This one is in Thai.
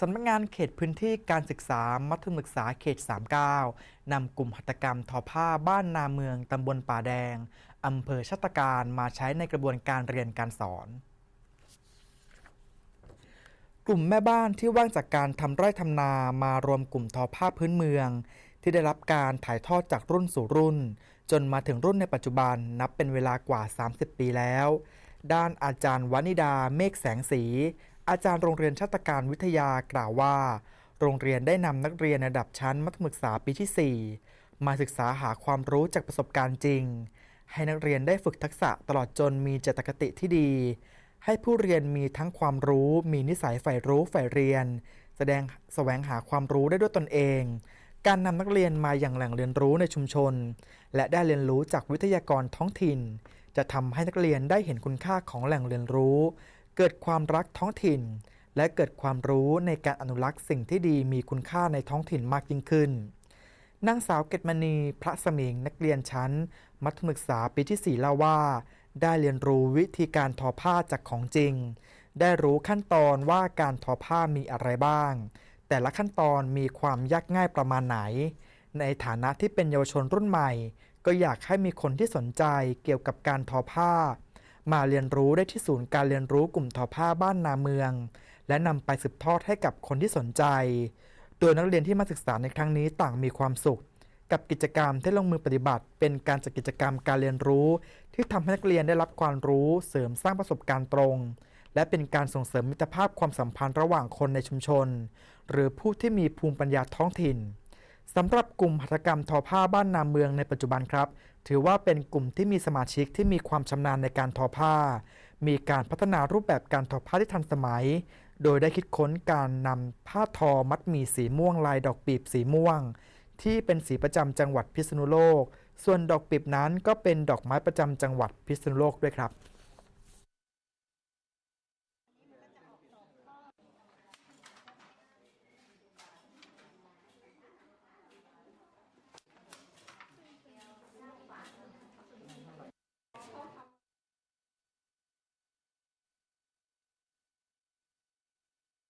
สำนักงานเขตพื้นที่การศึกษา มัธยมศึกษาเขต 39 นำกลุ่มหัตถกรรมทอผ้าบ้านนาเมืองตำบลป่าแดง อำเภอชัตการมาใช้ในกระบวนการเรียนการสอน กลุ่มแม่บ้านที่ว่างจากการทำไร่ทำนามารวมกลุ่มทอผ้าพื้นเมือง ที่ได้รับการถ่ายทอดจากรุ่นสู่รุ่น จนมาถึงรุ่นในปัจจุบันนับเป็นเวลากว่า 30 ปีแล้วด้านอาจารย์วนิดาเมฆแสงสี อาจารย์โรงเรียนชาตการวิทยากล่าวว่า โรงเรียนได้นำนักเรียนระดับชั้นมัธยมศึกษาปีที่ 4 มาศึกษาหาความรู้จากประสบการณ์จริง ให้นักเรียนได้ฝึกทักษะตลอดจนมีเจตคติที่ดี ให้ผู้เรียนมีทั้งความรู้ มีนิสัยใฝ่รู้ใฝ่เรียน แสดงแสวงหาความรู้ได้ด้วยตนเอง การนำนักเรียนมาอย่างแหล่งเรียนรู้ในชุมชน และได้เรียนรู้จากวิทยากรท้องถิ่น จะทำให้นักเรียนได้เห็นคุณค่าของแหล่งเรียนรู้ เกิดความรักท้องถิ่น และเกิดความรู้ในการอนุรักษ์สิ่งที่ดีมีคุณค่าในท้องถิ่นมากยิ่งขึ้นนางสาวเกตมณีพระสมิงนักเรียนชั้น มัธยมศึกษาปีที่ 4 เล่าว่า ได้เรียนรู้วิธีการทอผ้าจากของจริง ได้รู้ขั้นตอนว่าการทอผ้ามีอะไรบ้าง แต่ละขั้นตอนมีความยากง่ายประมาณไหน ในฐานะที่เป็นเยาวชนรุ่นใหม่ ก็อยากให้มีคนที่สนใจเกี่ยวกับการทอผ้า มาเรียนรู้ได้ที่ศูนย์การเรียนรู้กลุ่มทอผ้าบ้านนาเมือง และนำไปสืบทอดให้กับคนที่สนใจ โดยนักเรียนที่มาศึกษาในครั้งนี้ต่างมีความสุข กับกิจกรรมที่ลงมือปฏิบัติ เป็นการจัดกิจกรรมการเรียนรู้ ที่ทำให้นักเรียนได้รับความรู้เสริมสร้างประสบการณ์ตรง และเป็นการส่งเสริมมิตรภาพความสัมพันธ์ระหว่างคนในชุมชน หรือผู้ที่มีภูมิปัญญาท้องถิ่น สำหรับกลุ่มหัตถกรรมทอผ้าบ้านนาเมืองในปัจจุบันครับ ถือว่าเป็นกลุ่มที่มีสมาชิกที่มีความชำนาญในการทอผ้า มีการพัฒนารูปแบบการทอผ้าที่ทันสมัย โดยได้คิดค้นการนำผ้าทอมัดหมี่สีม่วงลายดอกปีบสีม่วง ที่เป็นสีประจำจังหวัดพิษณุโลก ส่วนดอกปีบนั้นก็เป็นดอกไม้ประจำจังหวัดพิษณุโลกด้วยครับ